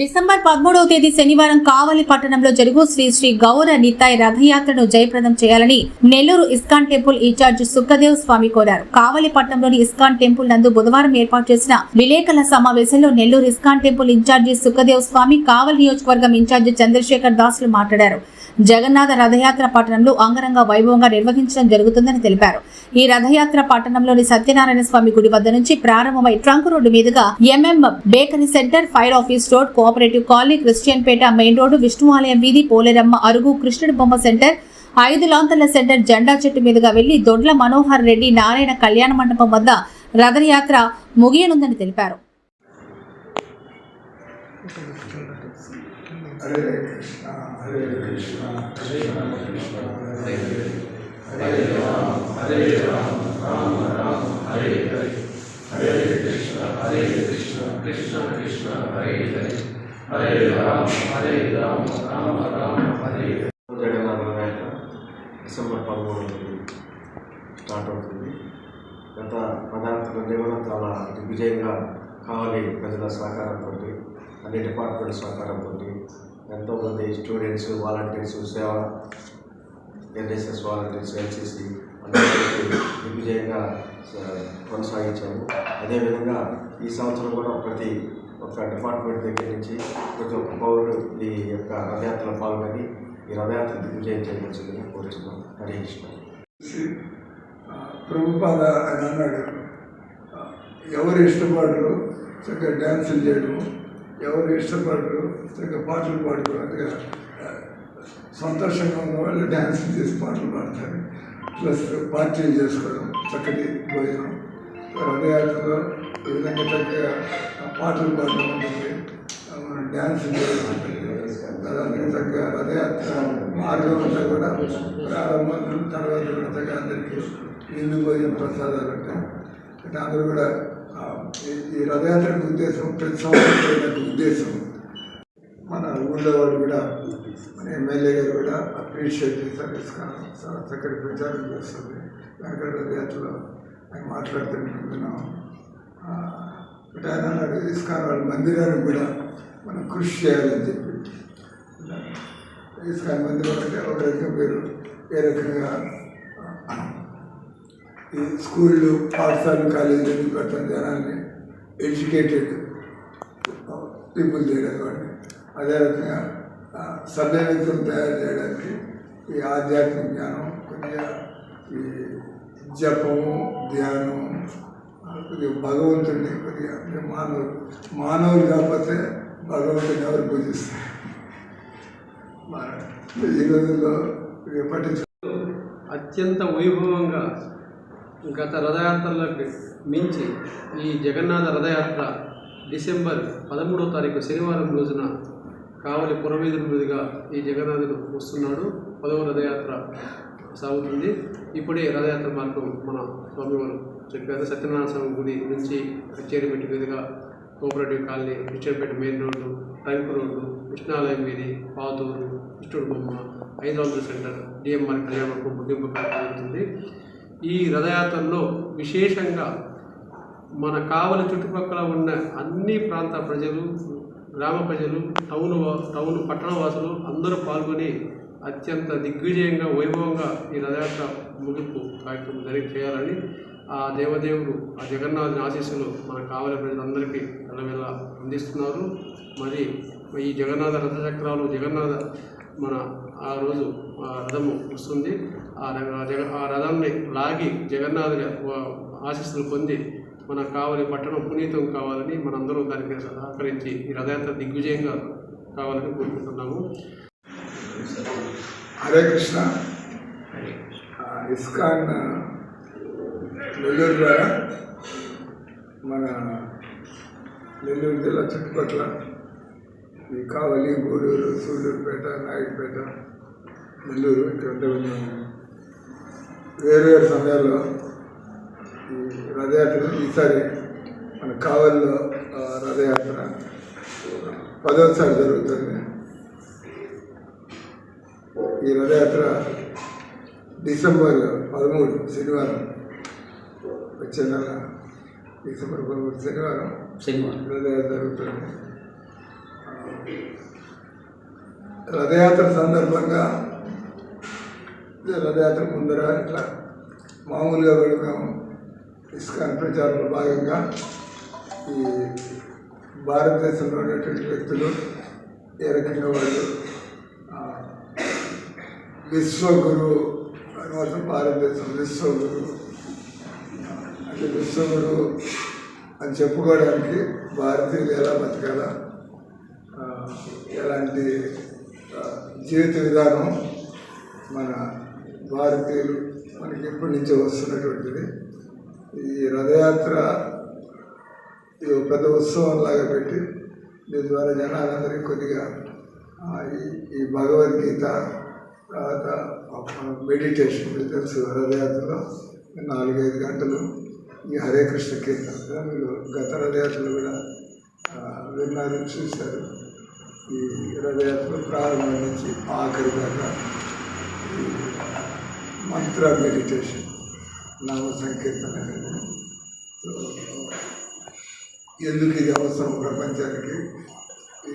December పదమూడవ తేదీ శనివారం కావలి పట్టణంలో జరుగు శ్రీ శ్రీ గౌర నితాయ్ రథయాత్రను జయప్రదం చేయాలని Nellore ISKCON temple incharge Sukhdev Swami కోరారు. కావలి పట్టణంలోని ఇస్కాన్ టెంపుల్ నందు బుధవారం ఏర్పాటు చేసిన విలేకరుల సమావేశంలో Nellore ISKCON temple incharge Sukhdev Swami Kavali నియోజకవర్గం ఇన్ఛార్జి చంద్రశేఖర్ దాసులు మాట్లాడారు. జగన్నాథ రథయాత్ర పట్టణంలో అంగరంగ వైభవంగా నిర్వహించడం జరుగుతుందని తెలిపారు. ఈ రథయాత్ర పట్టణంలోని సత్యనారాయణ స్వామి గుడి వద్ద నుంచి ప్రారంభమై ట్రంక్ రోడ్డు మీదుగా MM bakery centre fire office road cooperative colony Christian పేట మెయిన్ రోడ్డు విష్ణు ఆలయం వీధి పోలేరమ్మ అరుగు కృష్ణుడి బొమ్మ సెంటర్ ఐదు లాంతర్ల సెంటర్ జెండా చెట్టు మీదుగా వెళ్ళి దొడ్ల మనోహర్ రెడ్డి నారాయణ కళ్యాణ మండపం వద్ద రథయాత్ర ముగియనుందని తెలిపారు. హరే కృష్ణ హరే కృష్ణ కృష్ణ కృష్ణ హరే హరే హరే రామ హరే రామ రామ రామ హరే హరే హరే కృష్ణ హరే కృష్ణ కృష్ణ కృష్ణ హరే హరే హరే రామ హరే రామ రామ రామ హరే జగన్నాథ డిసెంబర్ పదమూడు స్టార్ట్ అవుతుంది గత పదార్థాలన్నీ కూడా చాలా దిగ్విజయంగా కావాలి ప్రజల సహకారంతో అన్ని డిపార్ట్మెంట్ సహకారంతో ఎంతోమంది స్టూడెంట్స్ వాలంటీర్స్ సేవ ఎన్ఎస్ఎస్ వాలంటీర్స్ ఎన్సీసీ అందరికీ దిగ్విజయంగా కొనసాగించాము అదేవిధంగా ఈ సంవత్సరం కూడా ప్రతి ఒక్క డిపార్ట్మెంట్ దగ్గర నుంచి ప్రతి ఒక్క పౌరుడు ఈ యొక్క రథయాత్రలో పాల్గొని ఈ రథయాత్ర దిగ్విజయం చేయవలసిందని కోరుచున్నాం హరే కృష్ణ. ప్రభుపాద అని అన్నాడు ఎవరు ఇష్టపడరు చక్కగా డ్యాన్సులు చేయడం ఎవరు ఇష్టపడరు ఇంకా పాటలు పాడరు అందుకే సంతోషంగా ఉన్న వాళ్ళు డ్యాన్సులు చేసి పాటలు పాడతారు. ప్లస్ పార్టీలు చేసుకోవడం చక్కటి భోజనం. రథయాత్రలో ఈ విధంగా చక్కగా పాటలు పాడడం ఉంటుంది ఆ, మనం డ్యాన్సులు చేయడం ఉంటుంది అలాగే చక్కగా రథయాత్ర మార్గం అంతా కూడా ప్రారంభం తర్వాత కూడా చక్కగా అందరికీ ఇల్లు భోజనం ప్రసాదాలు ఉంటాయి. అంటే అందరూ కూడా ఈ- రథయాత్రకు ఉద్దేశం ప్రతి సంవత్సరం ఉద్దేశం. మన ఊళ్ళో వాళ్ళు కూడా మన ఎమ్మెల్యే గారు కూడా అప్రిషియేట్ చేశారు చాలా చక్కటి ప్రచారం చేస్తుంది. వెంకట రథయాత్రలో ఆయన మాట్లాడుతున్నాం బట్ ఆయన ఇస్కాన్ వాళ్ళ మందిరానికి కూడా మనం కృషి చేయాలని చెప్పి ఇస్కాన్ మందిరం అంటే ఒక రకంగా పేరు ఏ రకంగా? ఈ స్కూళ్ళు పాఠశాలలు కాలేజీలు పెడతాం జనాన్ని ఎడ్యుకేటెడ్ పీపుల్ చేయడానికి కానీ అదే రకంగా సభ్యత్వం తయారు చేయడానికి ఈ ఆధ్యాత్మిక జ్ఞానం కొద్దిగా ఈ జపము ధ్యానం కొద్దిగా భగవంతుడిని కొద్దిగా అంటే మానవుడు మానవుడు కాకపోతే భగవంతుని ఎవరు పూజిస్తారు? ఈ రోజుల్లో ఇక పట్టించు అత్యంత వైభవంగా గత రథయాత్రలకు మించి ఈ జగన్నాథ రథయాత్ర డిసెంబర్ పదమూడో తారీఖు శనివారం రోజున కావలి పురవీధుల మీదుగా ఈ జగన్నాథుడు వస్తున్నాడు. పదవ రథయాత్ర సాగుతుంది. ఇప్పుడే రథయాత్ర మార్గం మన స్వామివారు చెప్పారు. సత్యనారాయణ స్వామి గుడి నుంచి చేరిమెట్టు మీదుగా కోఆపరేటివ్ కాలనీ రిచర్పేట మెయిన్ రోడ్డు టైంపు రోడ్డు కృష్ణాలయం వీధి పాతూరు కృష్ణుడు బొమ్మ ఐదు వందల సెంటర్ డిఎంఆర్ కళ్యాణ మండపం ముగింపు జరుగుతుంది. ఈ రథయాత్రలో విశేషంగా మన కావలి చుట్టుపక్కల ఉన్న అన్ని ప్రాంత ప్రజలు గ్రామ ప్రజలు టౌన్ వా- టౌన్ పట్టణ వాసులు అందరూ పాల్గొని అత్యంత దిగ్విజయంగా వైభవంగా ఈ రథయాత్ర ముగింపు కార్యక్రమం జరిగి చేయాలని ఆ దేవదేవుడు ఆ జగన్నాథుని ఆశీస్సులు మన కావలి ప్రజలందరికీ వెళ్ళవేళ అందిస్తున్నారు. మరి ఈ జగన్నాథ రథచక్రాలు జగన్నాథ మన ఆ రోజు ఆ రథము వస్తుంది. ఆ ర- జగ ఆ రథాన్ని లాగి జగన్నాథుని ఆశీస్సులు పొంది మన కావలి పట్టణం పునీతం కావాలని మనందరూ దానికి సహకరించి ఈ రథయాత్ర దిగ్విజయంగా కావాలని కోరుకుంటున్నాము. హరే కృష్ణ. ఇస్కాన్ నెల్లూరు ద్వారా మన నెల్లూరు జిల్లా చుట్టుపక్కల కావలి గూడూరు సూళ్ళూరుపేట నాయుడుపేట నెల్లూరు ఇక్కడ వేరు వేరు సమయాల్లో ఈ రథయాత్ర ఈసారి మన కావలిలో రథయాత్ర పదోసారి జరుగుతుంది ఈ రథయాత్ర డిసెంబర్ పదమూడు శనివారం వచ్చే నెల డిసెంబర్ పదమూడు శనివారం శనివారం. రథయాత్ర జరుగుతుంది. రథయాత్ర సందర్భంగా రథయాత్ర ముందర ఇట్లా మామూలుగా కూడా ఇస్కాన్ ప్రచారంలో భాగంగా ఈ భారతదేశంలో ఉన్నటువంటి వ్యక్తులు ఏ రకంగా వాళ్ళు విశ్వగురు అని మాత్రం భారతదేశం విశ్వగురు. అంటే విశ్వగురు అని చెప్పుకోవడానికి భారతీయులు ఎలా బతకాలా? ఎలాంటి జీవిత విధానం మన భారతీయులు మనకి ఎప్పటి నుంచో వస్తున్నటువంటిది. ఈ రథయాత్ర ఇది పెద్ద ఉత్సవం లాగా పెట్టి దీని ద్వారా జనాలందరికీ కొద్దిగా ఈ ఈ భగవద్గీత తర్వాత మెడిటేషన్ తెలుసు రథయాత్రలో నాలుగైదు గంటలు ఈ హరే కృష్ణ కీర్తన మీరు గత రథయాత్రలు కూడా విన్నారు చూశారు. ఈ రథయాత్ర ప్రారంభం నుంచి ఆఖరి దాకా మంత్ర మెడిటేషన్ నామ సంకీర్తన ఎందుకు ఇది అవసరం ప్రపంచానికి?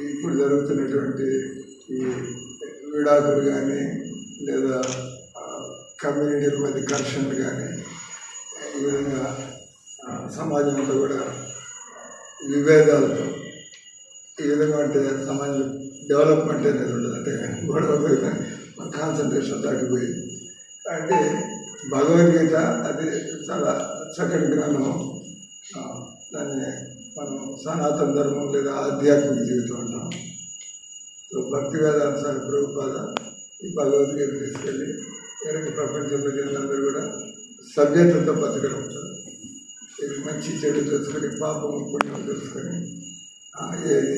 ఇప్పుడు జరుగుతున్నటువంటి ఈ విడాకులు కానీ లేదా కమ్యూనిటీల మధ్య ఘర్షణలు కానీ ఈ విధంగా సమాజంలో కూడా విభేదాలతో ఈ విధంగా అంటే సమాజం డెవలప్మెంట్ అనేది ఉండదు. అంటే గొడవ మన కాన్సన్ట్రేషన్ దాటిపోయింది అంటే భగవద్గీత అది చాలా చక్కటి గ్రంథం దాన్ని మనం సనాతన ధర్మం లేదా ఆధ్యాత్మిక జీవితం అంటాం. సో భక్తి వేదాంత స్వామి ప్రభుపాద ఈ భగవద్గీత తీసుకెళ్ళి వేరే ప్రపంచంలో జనులందరూ కూడా సభ్యతతో బతకగలుగుతారు ఇది మంచి చెడు తెలుసుకొని పాపం పుణ్యం తెలుసుకొని ఏది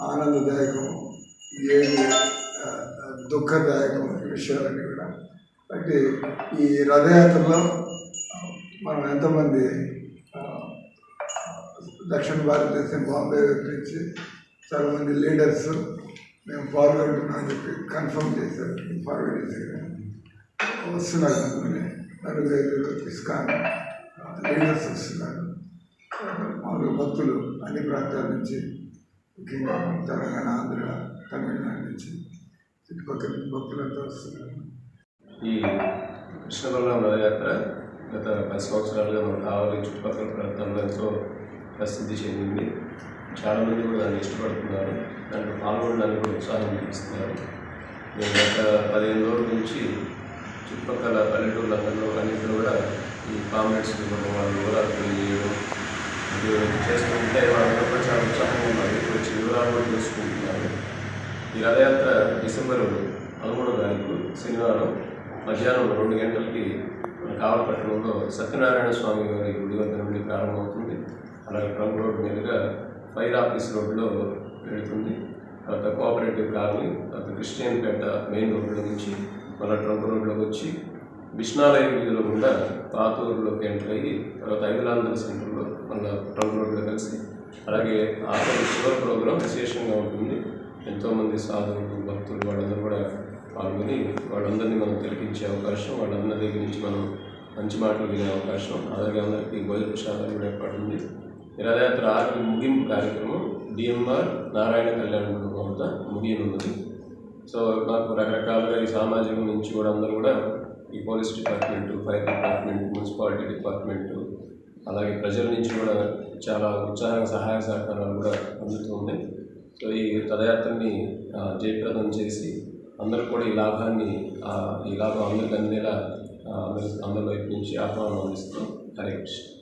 ఆనందదాయకము ఏది దుఃఖదాయకమైన విషయాలన్నీ కూడా. అంటే ఈ రథయాత్రలో మనం ఎంతమంది దక్షిణ భారతదేశం బాంబే నుంచి చాలామంది లీడర్స్ మేము పాల్గొంటున్నామని చెప్పి కన్ఫర్మ్ చేశారు. ఫార్వర్డ్ చేశారు. వస్తున్నారు అనుకుని నలుగురు ఇస్కాన్ లీడర్స్ వస్తున్నారు. మామూలుగా భక్తులు అన్ని ప్రాంతాల నుంచి ముఖ్యంగా తెలంగాణ ఆంధ్ర తమిళనాడు నుంచి చుట్టుపక్కల భక్తులంతా వస్తున్నారు. ఈ కృష్ణబలం రథయాత్ర గత పది సంవత్సరాలుగా మన కావాలి చుట్టుపక్కల ప్రాంతంలో ఎంతో ప్రసిద్ధి చెందింది. చాలామంది కూడా దాన్ని ఇష్టపడుతున్నారు. దాంట్లో పాల్గొనడానికి కూడా ఉత్సాహం చూపిస్తున్నారు. నేను గత పదిహేను రోజుల నుంచి చుట్టుపక్కల పల్లెటూళ్ళందరిలో అన్నింటిలో కూడా ఈ కామెంట్స్ ఇవ్వడం వాళ్ళ వివరాలు తెలియజేయడం చేస్తుంటే వాళ్ళందరూ కూడా చాలా ఉత్సాహంగా ఉన్నారు ఇప్పుడు వచ్చి వివరాలు కూడా తెలుసుకుంటున్నారు ఈ రథయాత్ర డిసెంబర్ పదమూడవ తారీఖు శనివారం మధ్యాహ్నం రెండు గంటలకి మన కావలపట్టణంలో సత్యనారాయణ స్వామి వారి గుడి వద్ద నుండి ప్రారంభమవుతుంది. అలాగే ట్రంక్ రోడ్డు మీదుగా ఫైర్ ఆఫీస్ రోడ్లో వెళుతుంది. తర్వాత కోఆపరేటివ్ కాలనీ తర్వాత క్రిస్టియన్ పేట మెయిన్ రోడ్లో నుంచి మళ్ళీ ట్రంక్ రోడ్లోకి వచ్చి విష్ణాలయ వీధిలో కూడా పాతూరులోకి ఎంటర్ అయ్యి తర్వాత ఐదులాంధ్ర సెంటర్లో మళ్ళీ ట్రంక్ రోడ్లో కలిసి అలాగే ఆఖరి చివరి ప్రోగ్రాం విశేషంగా ఉంటుంది. ఎంతోమంది సాధువులు భక్తులు వాళ్ళందరూ కూడా పాల్గొని వాళ్ళందరినీ మనం తిలకించే అవకాశం వాళ్ళందరి దగ్గర నుంచి మనం మంచి మాటలు వినే అవకాశం. అలాగే అందరికీ భోజన ప్రసాదాలు కూడా ఏర్పాటు ఉంది. ఈ రథయాత్ర ముగింపు కార్యక్రమం డిఎంఆర్ నారాయణ కళ్యాణ మండపం వద్ద ముగియనున్నది. సో మాకు రకరకాలుగా ఈ సామాజికం నుంచి కూడా అందరూ కూడా ఈ police department fire department municipality department అలాగే ప్రజల నుంచి కూడా చాలా ఉత్సాహ సహాయ సహకారాలు కూడా అందుతూ ఉన్నాయి. సో ఈ పదయాత్రని జయప్రదం చేసి అందరూ కూడా ఈ లాభాన్ని ఈ లాభం అందరికి అందేలా అందరి అందరి వైపు నుంచి ఆహ్వానం అందిస్తాం హరే కృష్ణ.